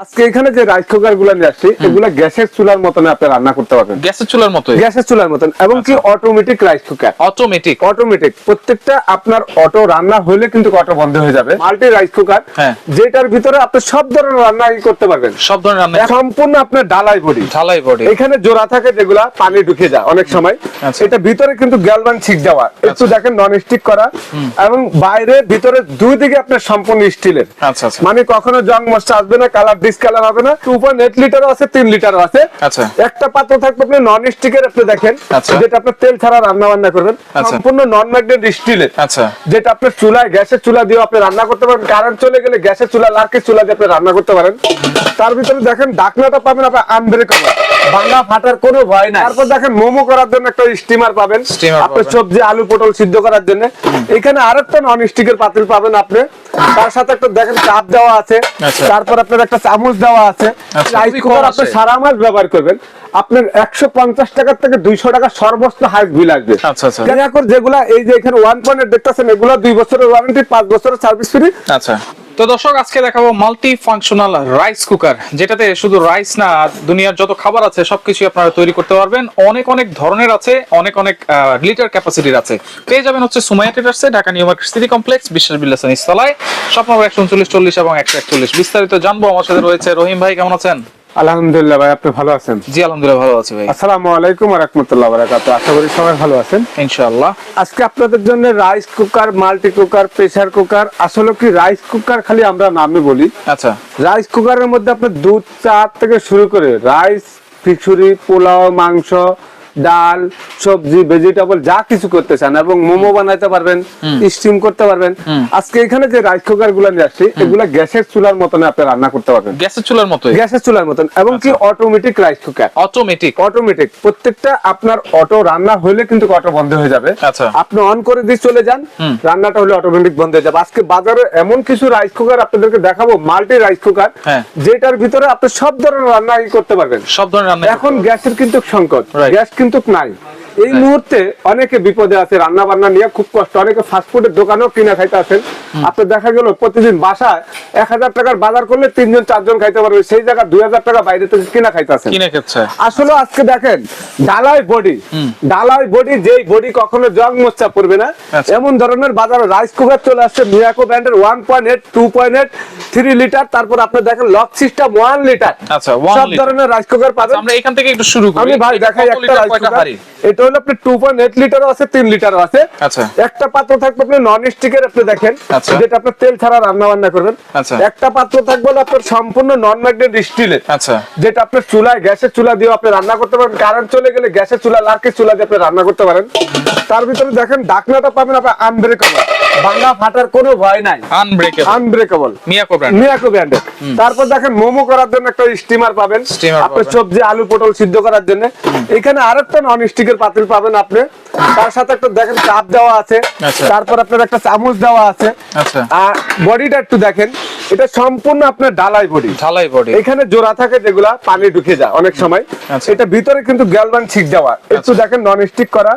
আজকে এখানে যে রাইস কুকারগুলো নিয়ে আসছি এগুলা গ্যাসের চুলার মতন আপনি রান্না করতে পারবেন। গ্যাসের চুলার মতোই। গ্যাসের চুলার মতন এবং কি automatic rice cooker automatic automatic প্রত্যেকটা আপনার অটো রান্না হলে কিন্তু অটো বন্ধ হয়ে যাবে। মাল্টি রাইস কুকার হ্যাঁ। যেটার ভিতরে আপনি সব ধরনের রান্না করতে পারবেন। সব ধরনের রান্না। সম্পূর্ণ আপনার ডালাই বডি ঢালাই বডি এখানে জোড়া থাকে যেগুলা পানি ঢুকে যায় অনেক সময়। আচ্ছা। এটা ভিতরে কিন্তু গ্যালভান ছিক যাওয়া। একটু দেখেন নন স্টিক করা এবং বাইরে ভিতরে দুই দিকে আপনার সম্পূর্ণ স্টিলের। আচ্ছা আচ্ছা। মানে কখনো জং মশলা আসবে না কালার ডিসকালার হবে না টু পয়েন্ট এইট লিটার আছে তিন লিটার আছে আচ্ছা। একটা পাত্র থাকবে আপনি নন স্টিকের আপনি দেখেন আচ্ছা। যেটা আপনার তেল ছাড়া রান্না বান্না করবেন আচ্ছা। সম্পূর্ণ নন ম্যাগনেট স্টিলের আচ্ছা যেটা আপনার চুলায় গ্যাসের চুলা দিয়ে আপনি রান্না করতে পারেন কারেন্ট চলে গেলে গ্যাসের চুলা লার্কের চুলা দিয়ে আপনি রান্না করতে পারেন তার ভিতরে দেখেন ডাকনাটা পাবেন আপনি আনব্রেকেবল বাংলা ফাটার কোনো ভয় নাই। তারপর দেখেন মোমো করার জন্য একটা স্টিমার পাবেন। আপনি সবজি আলু পটল সিদ্ধ করার জন্য। এখানে আরেকটা নন স্টিকের পাতিল পাবেন আপনি। তার সাথে একটা দেখেন কাপ দেওয়া আছে। আচ্ছা। তারপর আপনার একটা চামচ দেওয়া আছে। আচ্ছা, রাইস কুকার আপনি সারা মাস ব্যবহার করবেন। আপনার একশো পঞ্চাশ টাকার থেকে দুইশো টাকা সর্বোচ্চ হাইস বিল আসবে। আচ্ছা, যেগুলা এই যে এখানে ওয়ান পয়েন্ট দেখতেছেন এগুলো দুই বছরের ওয়ারেন্টি পাঁচ বছরের সার্ভিস ফ্রি আচ্ছা। তো দর্শক, আজকে দেখাবো মাল্টি ফাংশনাল রাইস কুকার যেটাতে শুধু রাইস না দুনিয়ার যত খাবার আছে সবকিছু আপনারা তৈরি করতে পারবেন। অনেক অনেক ধরনের আছে, অনেক অনেক লিটার ক্যাপাসিটির আছে। পেয়ে যাবেন হচ্ছে Sumaiya ট্রেডার্সে Dhaka new market city complex, বিশ্বাস বিল্লাসন ইস্তলায় স্বপ্ন একশো উনচল্লিশ, চল্লিশ এবং একশো একচল্লিশ। বিস্তারিত জানব, আমার সাথে রয়েছে রহিম ভাই, কেমন আছেন? আলহামদুলিল্লাহ ভাই আপনি ভালো আছেন? জি আলহামদুলিল্লাহ ভালো আছি ভাই। আসসালামু আলাইকুম রহমতুল্লাহ বারাকাত আশা করি সবাই ভালো আছেন। ইনশাআল্লাহ। আজকে আপনাদের জন্য rice cooker multi cooker pressure cooker আসলে কি রাইস কুকার খালি আমরা নামে বলি। আচ্ছা। রাইস কুকারের মধ্যে আপনি দুধ চা থেকে শুরু করে রাইস খিচুড়ি পোলাও মাংস ডাল সবজি ভেজিটেবল যা কিছু করতে চান এবং মোমো বানাইতে পারবেন স্টিম করতে পারবেন। আজকে এখানে যে রাইস কুকারগুলো নিয়ে আসছি এগুলা গ্যাসের চুলার মতন আপনি রান্না করতে পারবেন। গ্যাসের চুলার মতোই? গ্যাসের চুলার মতন এবং কি automatic rice cooker automatic automatic প্রত্যেকটা আপনার অটো রান্না হলে কিন্তু অটো বন্ধ হয়ে যাবে। আচ্ছা। আপনি অন করে দিয়ে চলে যান রান্নাটা হলে অটোমেটিক বন্ধ হয়ে যাবে। আজকে বাজারে এমন কিছু রাইস কুকার আপনাদেরকে দেখাবো মাল্টি রাইস কুকার। যেটার ভিতরে আপনি সব ধরনের রান্না করতে পারবেন। সব ধরনের রান্না এখন গ্যাসের কিন্তু সংকট। গ্যাস কিন্তু নাই। এই মুহূর্তে অনেকে বিপদে আছে রান্না বান্না নিয়ে খুব কষ্ট। অনেকে ফাস্টফুডের দোকানেও কিনা খাইতে আছেন আপনার দেখা গেল প্রতিদিন বাসায় এক হাজার টাকার বাজার করলে তিনজন চারজন খাইতে পারবে। সেই জায়গায় দুই হাজার টাকা বাইরে থেকে কিনা খাইতে আছেন আসলে আজকে দেখেন ডালাই বডি। ডালাই বডি যেই বডি কখনো জং মোচা পড়বে না। আচ্ছা। এমন ধরনের বাজারে রাইস কুকার চলে আসছে মিয়াকো ব্র্যান্ডের one point eight two point eight three litre তারপর আপনি দেখেন লক সিস্টেম ওয়ান লিটার আচ্ছা, সব ধরনের রাইস কুকার পাবেন। আমরা এখান থেকে একটু শুরু করি। আমি ভাই দেখাই একটা রাইস কুকার হাঁড়ি? এটা হলো আপনি টু পয়েন্ট এইট লিটারও আছে তিন লিটারও আছে। আচ্ছা। একটা পাত্র থাকবে আপনি নন স্টিকের আপনি দেখেন আচ্ছা। যেটা আপনার তেল ছাড়া রান্না বান্না করবেন। আচ্ছা। একটা পাত্র থাকবে আপনার সম্পূর্ণ নন ম্যাগনেট স্টিলের যেটা আপনার চুলায় গ্যাসের চুলা দিয়ে আপনি রান্না করতে পারেন। কারেন্ট চলে গেলে গ্যাসের চুলা লার্কের চুলা দিয়ে আপনি রান্না করতে পারেন। তার ভিতরে দেখেন ডাকনাটা পাবেন আপনি আনব্রেকেবল বাংলা ফাটার কোনো ভয় নাই। Unbreakable unbreakable Miyako brand Miyako ব্র্যান্ডের তারপর দেখেন মোমো করার জন্য একটা স্টিমার পাবেন। Steamer আপনি পাবেন। সবজি আলু পটল সিদ্ধ করার জন্য। এখানে আরেকটা নন স্টিকের পাতিল পাবেন আপনি। তার সাথে একটা দেখেন কাপ দেওয়া আছে। আচ্ছা। তারপর আপনার একটা চামচ দেওয়া আছে। আচ্ছা। আর বডিটা একটু দেখেন। এটা সম্পূর্ণ আপনার ডালাই বডি ঢালাই বডি এখানে জোড়া থাকে যেগুলা পানি ঢুকে যায় অনেক সময়। আচ্ছা। এটা ভিতরে কিন্তু গ্যালভান ছিক দেওয়া। একটু দেখেন নন স্টিক করা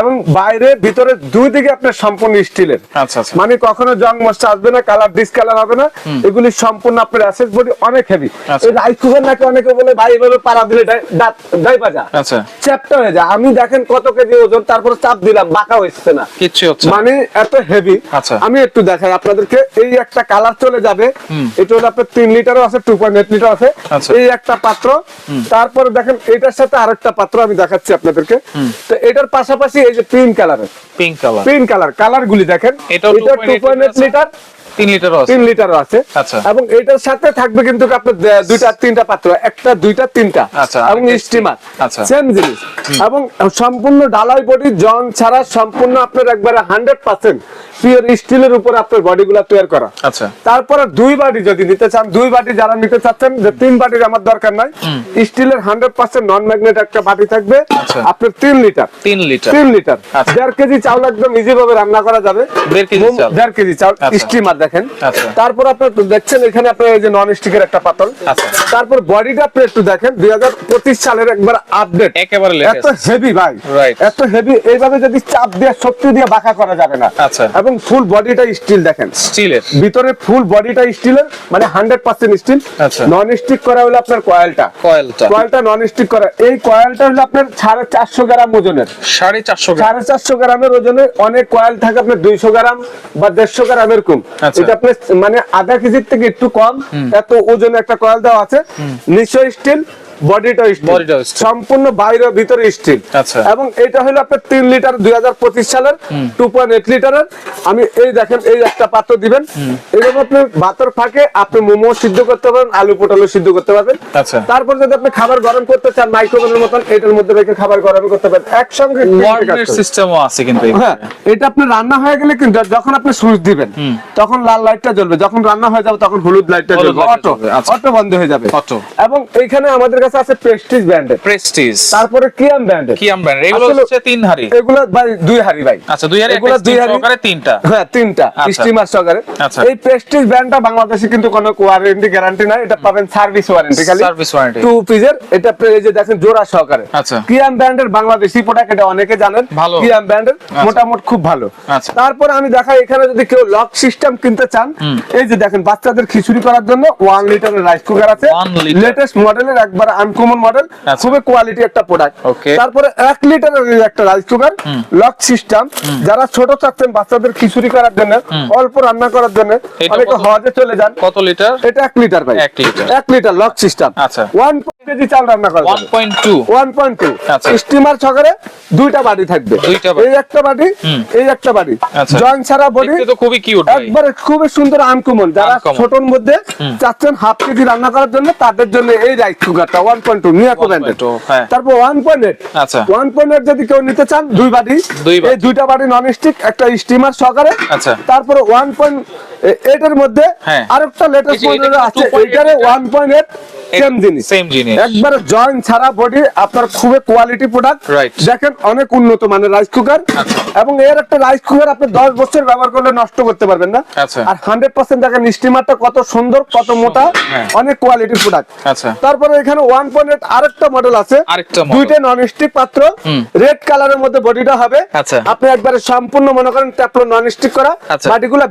এবং বাইরে ভিতরে দুই দিকে আপনার সম্পূর্ণ স্টিলের। আচ্ছা আচ্ছা। মানে কখনো জং মশলা আসবে না কালার ডিসকালার হবে না। এগুলি সম্পূর্ণ আপনার অ্যাসেস বডি অনেক হেভি আচ্ছা। এই রাইস কুকার নাকি অনেকে বলে ভাই এভাবে পাড়া দিলে দাঁত ডাই বাজা আচ্ছা। চ্যাপটা হয়ে যায়। আমি দেখেন কত কেজি ওজন তারপর চাপ দিলাম বাঁকা হচ্ছে না। মানে এত হেভি আচ্ছা। আমি একটু দেখাই আপনাদেরকে। এই একটা কালার চলে যাবে এটা হলো আপনার তিন লিটারও আছে টু পয়েন্ট এইট লিটার আছে। আচ্ছা। এই একটা পাত্র। তারপরে দেখেন এটার সাথে আরেকটা পাত্র আমি দেখাচ্ছি আপনাদেরকে। তো এটার পাশাপাশি এই যে পিঙ্ক কালারের pink colour pink colour colour গুলি দেখেন। এটা টু পয়েন্ট এইট লিটার। তিন লিটারও আছে। তিন লিটারও আছে। আচ্ছা। এবং এটার সাথে থাকবে কিন্তু আপনার দুইটা তিনটা পাত্র। একটা দুইটা তিনটা। আচ্ছা, এবং স্টিমার। আচ্ছা। সেম জিনিস। এবং সম্পূর্ণ ডালাই বডি জং ছাড়া সম্পূর্ণ আপনার একবারে হান্ড্রেড পার্সেন্ট পিওর স্টিলের উপর আপনার বডি তৈরি করা। আচ্ছা। তারপরে দুই বাটি যদি নিতে চান দুই বাটি যারা নিতে চাচ্ছেন যে তিন বাটির আমার দরকার নাই। স্টিলের হান্ড্রেড পার্সেন্ট নন ম্যাগনেট একটা বাটি থাকবে। আপনার তিন লিটার। তিন লিটার। তিন লিটার। দেড় কেজি চাউল একদম ইজি ভাবে রান্না করা যাবে। কেজি চাউল। স্টিমার দেখেন। আচ্ছা। তারপর আপনার দেখছেন এখানে আপনার এই যে নন স্টিকের একটা পাতল। আচ্ছা। তারপর বডিটা আপনি একটু দেখেন দুই হাজার পঁচিশ সালের একবার আপডেট একেবারে এত হেভি ভাই। এত হেভি এইভাবে যদি চাপ দিয়ে শক্তি দিয়ে বাঁকা করা যাবে না। আচ্ছা। এবং ফুল বডিটা স্টিল দেখেন। স্টিলের ভিতরে ফুল বডিটা স্টিলের মানে hundred percent steel. Non stick করা হলো আপনার কয়েলটা কয়েলটা কয়েলটা নন স্টিক করা। এই কয়েলটা হলো আপনার সাড়ে চারশো গ্রাম ওজনের। সাড়ে চারশো সাড়ে চারশো গ্রামের ওজনে অনেক কয়েল থাকে আপনার দুইশো গ্রাম বা দেড়শো গ্রাম এরকম। এটা আপনার মানে আধা কেজির থেকে একটু কম এত ওজন একটা কয়েল দেওয়া আছে। নিশ্চয় স্টিল বডিটা স্টিল সম্পূর্ণ বাইরে ভিতরে স্টিল আচ্ছা। এবং এটা হলো আপনার তিন লিটার দুই হাজার পঁচিশ সালের টু পয়েন্ট এইট লিটারের। আমি এই দেখেন এই একটা পাত্র দিবেন। এরকম আপনি ভাতর ফাঁকে আপনি মোমো সিদ্ধ করতে পারবেন আলু পটলও সিদ্ধ করতে পারবেন। আচ্ছা। তারপর যদি আপনি খাবার গরম করতে চান মাইক্রোওভেনের মতন এটার মধ্যে রেখে খাবার গরম করতে পারেন। একসঙ্গে। সিস্টেমও আছে কিন্তু হ্যাঁ এটা আপনার রান্না হয়ে গেলে কিন্তু যখন আপনি সুইচ দিবেন তখন লাল লাইটটা জ্বলবে। যখন রান্না হয়ে যাবে তখন হলুদ লাইটটা জ্বলবে। অটো আচ্ছা। অটো বন্ধ হয়ে যাবে। Auto। এবং এইখানে আমাদের কাছে আছে প্রেস্টিজ ব্র্যান্ডের প্রেস্টিজ তারপরে কিয়াম ব্র্যান্ডের কি আমরা এগুলো হচ্ছে তিন হাড়ি। এগুলো ভাই দুই হাড়ি ভাই। আচ্ছা দুই হাড়ি এগুলো দুই হাড়ি। সহকারে তিনটা? হ্যাঁ তিনটা। আচ্ছা। স্টিমার সহকারে। আচ্ছা। এই প্রেস্টিজ ব্র্যান্ডটা বাংলাদেশে কিন্তু কোনো ওয়ারেন্টি গ্যারান্টি নাই। এটা পাবেন সার্ভিস ওয়ারেন্টি খালি। Service warranty। টু পিসের এটা যে দেখেন জোড়া সহকারে। আচ্ছা। কিয়াম ব্র্যান্ডের বাংলাদেশি প্রোডাক্ট এটা অনেকে জানেন। ভালো। কিয়াম ব্র্যান্ডের মোটামুটি খুব ভালো। আচ্ছা। তারপর আমি দেখাই এখানে যদি কেউ লক সিস্টেম কিনতে চান এই যে দেখেন বাচ্চাদের খিচুড়ি করার জন্য ওয়ান লিটারের রাইস কুকার আছে। লেটেস্ট মডেলের একবার আনকমন মডেল আচ্ছা। খুবই কোয়ালিটি একটা প্রোডাক্ট. তারপরে এক লিটারের একটা রাইস কুকার লক সিস্টেম যারা ছোট থাকতেন বাচ্চাদের খিচুড়ি করার জন্য অল্প রান্না করার জন্য আপনি একটু? হজে চলে যান কত লিটার এটা এক লিটার ভাই এক লিটার। এক লিটার লক সিস্টেম আচ্ছা। ওয়ান কেজি চাল রান্না করবে 1.2 1.2 স্টিমার ছকারে দুইটা বাটি থাকবে। দুইটা এই একটা বাটি এই একটা বাটি। ছাড়া বডি তো খুবই কিউট একবারে খুবই সুন্দর যারা ছোটর মধ্যে চাচ্ছেন হাফ কেজি রান্না করার জন্য তাদের জন্য এই রাইস কুকারটা 1.2 নিয়া করবেন তারপর 1.8 আচ্ছা। 1.8 যদি কেউ নিতে চান দুই বাটি। এই দুইটা বাটি নন স্টিক একটা স্টিমার সহকারে আচ্ছা। তারপর 1. এটার মধ্যে আরেকটা লেটেস্ট আছে এটারে 1.8 জিনিস। একবার জয়েন্ট ছাড়া বডি আপনার খুবই কোয়ালিটি প্রোডাক্ট দেখেন অনেক উন্নত মানের এবং এর একটা রাইস কুকার বছর ব্যবহার করলে নষ্ট করতে পারবেন দেখেন স্টিমারটা কত সুন্দর কত মোটা অনেক প্রোডাক্ট তারপরে এখানে আরেকটা মডেল আছে। দুইটা নন স্টিক পাত্র রেড কালারের মধ্যে বডিটা হবে। আপনি একবারে সম্পূর্ণ মনে করেন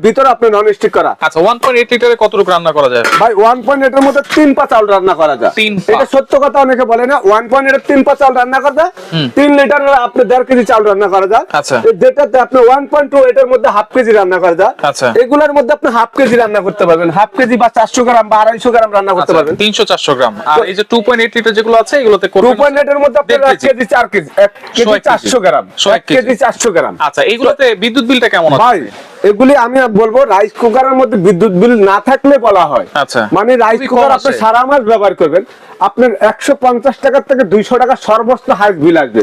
ভিতরে আপনি নন স্টিক করা আচ্ছা ওয়ান পয়েন্ট এইট লিটারে কতটুকু রান্না করা যায় ভাই ওয়ান পয়েন্ট এর মধ্যে তিন পা চাউল রান্না করা যায়। এটা সত্য কথা অনেকে বলে না ওয়ান পয়েন্ট এর তিন পা চাউল রান্না করা যায় তিন লিটার আপনি দেড় কেজি চাউল রান্না করা যায় আচ্ছা। যেটাতে আপনি ওয়ান পয়েন্ট টু এটার মধ্যে হাফ কেজি রান্না করা যায় আচ্ছা। এগুলোর মধ্যে আপনি হাফ কেজি রান্না করতে পারবেন হাফ কেজি বা চারশো গ্রাম বা আড়াইশো গ্রাম রান্না করতে আচ্ছা, পারবেন তিনশো চারশো গ্রাম আর এই যে টু পয়েন্ট এইট লিটার যেগুলো আছে এগুলোতে টু করবেন পয়েন্ট এর মধ্যে দেড় এক কেজি। কেজি চার কেজি এক শো কেজি এক কেজি। চারশো গ্রাম শো এক এক কেজি কেজি। চারশো গ্রাম আচ্ছা এইগুলোতে বিদ্যুৎ বিলটা কেমন আছে ভাই এগুলি আমি বলব রাইস কুকারের মধ্যে বিদ্যুৎ বিল না থাকলে বলা হয় আচ্ছা। মানে রাইস কুকার আপনি। সারা মাস ব্যবহার করবেন আপনার একশো পঞ্চাশ টাকার থেকে দুইশো টাকা সর্বোচ্চ হাইস বিল আসবে।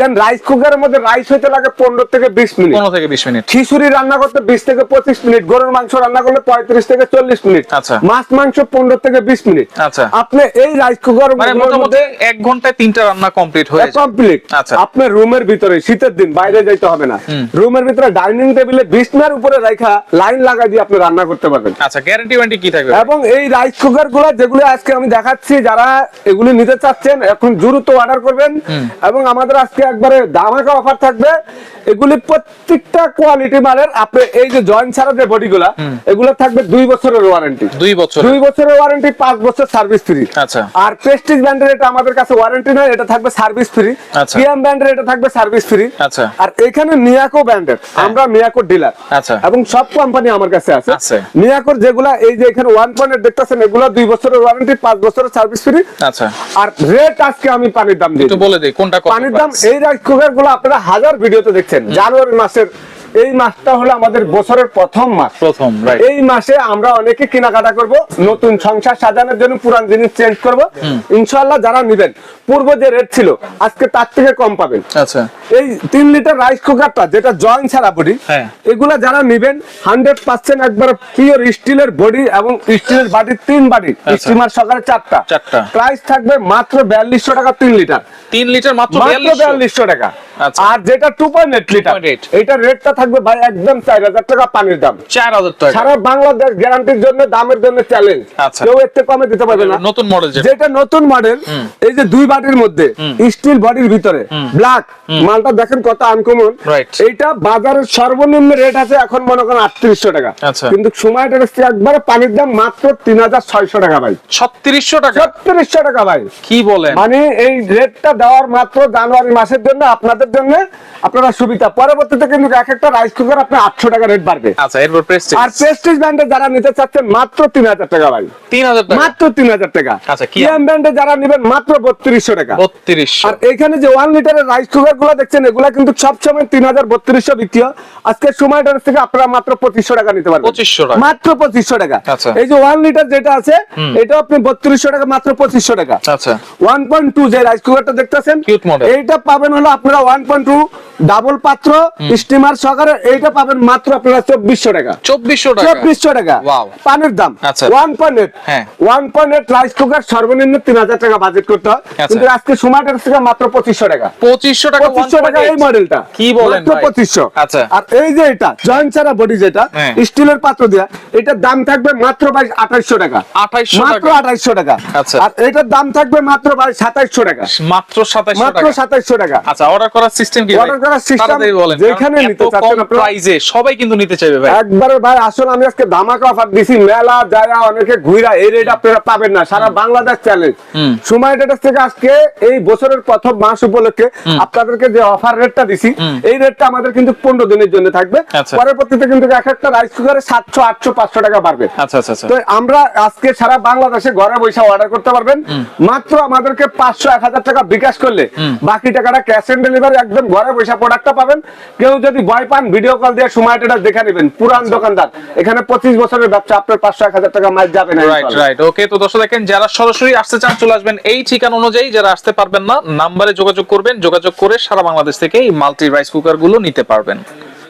কারণ রাইস কুকারের মধ্যে রাইস হইতে লাগে পনেরো থেকে বিশ মিনিট। পনেরো থেকে বিশ মিনিট। খিচুড়ি রান্না করতে বিশ থেকে পঁচিশ মিনিট। গরুর মাংস রান্না করলে পঁয়ত্রিশ থেকে চল্লিশ মিনিট। আচ্ছা। মাছ মাংস পনেরো থেকে বিশ মিনিট। আচ্ছা। আপনি এই রাইস কুকার মানে মোটামুটি এক ঘন্টায় তিনটা রান্না কমপ্লিট হয়ে কমপ্লিট আচ্ছা। আপনার রুমের ভিতরে শীতের দিন বাইরে যাইতে হবে না। রুমের ভিতরে ডাইনিং টেবিলে বিছনার উপরে রাখা লাইন লাগাই দিয়ে আপনি রান্না করতে পারবেন। আচ্ছা গ্যারান্টি ওয়ারেন্টি কি থাকবে? এবং এই রাইস কুকারগুলো যেগুলো আজকে আমি দেখাচ্ছি যারা এগুলি নিতে চাচ্ছেন এখন দ্রুত অর্ডার করবেন এবং আমাদের আজকে একবারে দামাকা অফার থাকবে। এগুলি প্রত্যেকটা কোয়ালিটি মানের আপনি এই যে জয়েন্ট ছাড়া যে বডিগুলা এগুলো থাকবে দুই বছরের ওয়ারেন্টি দুই বছর দুই বছরের ওয়ারেন্টি পাঁচ বছর সার্ভিস ফ্রি আচ্ছা। আর প্রেস্টিজ ব্র্যান্ডের এটা আমাদের কাছে ওয়ারেন্টি নয় এটা থাকবে সার্ভিস ফ্রি। পিএম ব্র্যান্ডের এটা থাকবে সার্ভিস ফ্রি আচ্ছা। আর এখানে মিয়াকো ব্র্যান্ডের আমরা মিয়াকো ডিলার আচ্ছা। এবং সব কোম্পানি আমার কাছে আছে। আছে। মিয়াকোর যেগুলা এই যে এখানে ওয়ান পয়েন্ট দেখতেছেন এগুলো দুই বছরের ওয়ারেন্টি পাঁচ বছরের সার্ভিস ফ্রি আচ্ছা। আর রেট আজকে আমি পানির দাম দিই একটু বলে দিই কোনটা পানির দাম এই রাইস কুকারগুলো আপনারা হাজার ভিডিওতে দেখছেন। জানুয়ারি মাসের এই মাসটা হলো আমাদের বছরের প্রথম মাস। প্রথম এই মাসে আমরা অনেকে কেনাকাটা করব নতুন সংসার সাজানোর জন্য পুরান জিনিস চেঞ্জ করব। ইনশাআল্লাহ যারা নেবেন পূর্ব যে রেট ছিল আজকে তার থেকে কম পাবেন। আচ্ছা। এই তিন লিটার রাইস কুকারটা যেটা জয়েন্ট ছাড়া বডি হ্যাঁ। এগুলা যারা নেবেন হান্ড্রেড পার্সেন্ট একবার পিওর স্টিলের বডি এবং স্টিলের বাটির তিন বাটি আচ্ছা। স্টিমার সকালে চারটা। চারটা। প্রাইস থাকবে মাত্র বিয়াল্লিশশো টাকা তিন লিটার তিন লিটার মাত্র বিয়াল্লিশশো। টাকা। আচ্ছা। আর যেটা টু পয়েন্ট এইট লিটার 2.8 এটা রেটটা থাকবে ভাই একদম চার হাজার টাকা পানির দাম। চার হাজার টাকা। সারা বাংলাদেশ গ্যারান্টির জন্য দামের জন্য চ্যালেঞ্জ আচ্ছা। কেউ এর থেকে কমে দিতে পারবে না। নতুন মডেল যেটা। নতুন মডেল এই যে দুই বাটির মধ্যে স্টিল বডির ভিতরে ব্ল্যাক মালটা দেখেন কত আনকমন. এইটা বাজারের সর্বনিম্ন রেট আছে এখন মনে করেন আটত্রিশশো টাকা। আচ্ছা। কিন্তু সময়টা হচ্ছে একবারে পানির দাম মাত্র তিন হাজার ছয়শো টাকা ভাই। ছত্রিশশো টাকা? ছত্রিশশো টাকা ভাই। কি বলেন? মানে এই রেটটা দেওয়ার মাত্র জানুয়ারি মাসের জন্য আপনাদের জন্য আপনারা সুবিধা। পরবর্তীতে কিন্তু এক একটা রাইস কুকার আপনার আটশো টাকা রেট বাড়বে। আচ্ছা এরপর প্রেস্টিজ আর প্রেস্টিজ ব্র্যান্ডে যারা নিতে চাচ্ছেন মাত্র তিন হাজার টাকা ভাই। তিন হাজার টাকা? মাত্র তিন হাজার টাকা। আচ্ছা, কিয়াম ব্র্যান্ডে যারা নেবেন মাত্র বত্রিশশো টাকা। বত্রিশশো। আর এখানে যে ওয়ান লিটারের রাইস কুকারগুলো দেখছেন এগুলা কিন্তু সবসময় তিন হাজার বত্রিশশো বিক্রি হয়। আজকের থেকে আপনারা মাত্র পঁচিশশো টাকা নিতে পারবেন। 2500 টাকা। মাত্র পঁচিশশো টাকা। আচ্ছা। এই যে ওয়ান লিটার যেটা আছে এটা আপনি বত্রিশশো টাকা মাত্র পঁচিশশো টাকা। আচ্ছা। ওয়ান পয়েন্ট টু যে রাইস কুকারটা দেখতেছেন এইটা পাবেন হলো আপনারা ওয়ান পয়েন্ট টু ডাবল পাত্র স্টিমার সহকারে এইটা পাবেন মাত্র আপনারা চব্বিশশো টাকা। চব্বিশশো টাকা। চব্বিশশো টাকা। পানির দাম। ওয়ান পয়েন্ট এইট হ্যাঁ। One point eight rice cooker সর্বনিম্ন তিন হাজার টাকা বাজেট করতে হয়। আচ্ছা। কিন্তু আজকে সময়টার থেকে মাত্র পঁচিশশো টাকা। পঁচিশশো টাকা পঁচিশশো টাকা এই মডেলটা কি বলেন মাত্র পঁচিশশো। আচ্ছা। আর এই যে এটা জয়েন্ট ছাড়া বডি যেটা হ্যাঁ। স্টিলের পাত্র দেয়া এটার দাম থাকবে মাত্র ভাই আঠাইশশো টাকা। 2800 মাত্র। আঠাইশশো টাকা। আচ্ছা। আর এটার দাম থাকবে মাত্র ভাই সাতাইশশো টাকা। মাত্র সাতাইশশো মাত্র সাতাইশশো টাকা। আচ্ছা অর্ডার করার সিস্টেম কি Order করার বলেন যেখানে নিতে চাচ্ছেন কম আপনারা- প্রাইজে সবাই কিন্তু নিতে চাইবে ভাই। একবারে ভাই আসলে আমি আজকে ধামাকা অফার দিছি মেলা অনেকে ঘুরা এই রেট আপনারা পাবেন না সারা বাংলাদেশ চ্যালেঞ্জ সময় থেকে আজকে এই বছরের প্রথম মাস উপলক্ষে আপনাদেরকে যে অফার রেটটা দিছি এই রেটটা আমাদের কিন্তু পনেরো দিনের জন্য থাকবে। আচ্ছা। পরবর্তীতে কিন্তু এক একটা রাইস কুকারে সাতশো আটশো পাঁচশো টাকা বাড়বে। আচ্ছা আচ্ছা আচ্ছা। তো আমরা আজকে সারা বাংলাদেশে ঘরে বসে অর্ডার করতে পারবেন। মাত্র আমাদেরকে পাঁচশো এক হাজার টাকা বিকাশ করলে বাকি টাকাটা ক্যাশ অন ডেলিভারি একদম ঘরে বসে প্রোডাক্টটা পাবেন। কেউ যদি ভয় পান ভিডিও কল দিয়ে সময়টা দেখে নেবেন। পুরান দোকানদার। এখানে পঁচিশ বছরের ব্যবসা আপনার পাঁচশো এক হাজার টাকা মাছ যাবে না রাইট রাইট ওকে তো দর্শক দেখেন যারা সরাসরি আসতে চান চলে আসবেন এই ঠিকানা অনুযায়ী। যারা আসতে পারবেন না নাম্বারে যোগাযোগ করবেন যোগাযোগ করে সারা বাংলাদেশ থেকে এই মাল্টি রাইস কুকারগুলো নিতে পারবেন।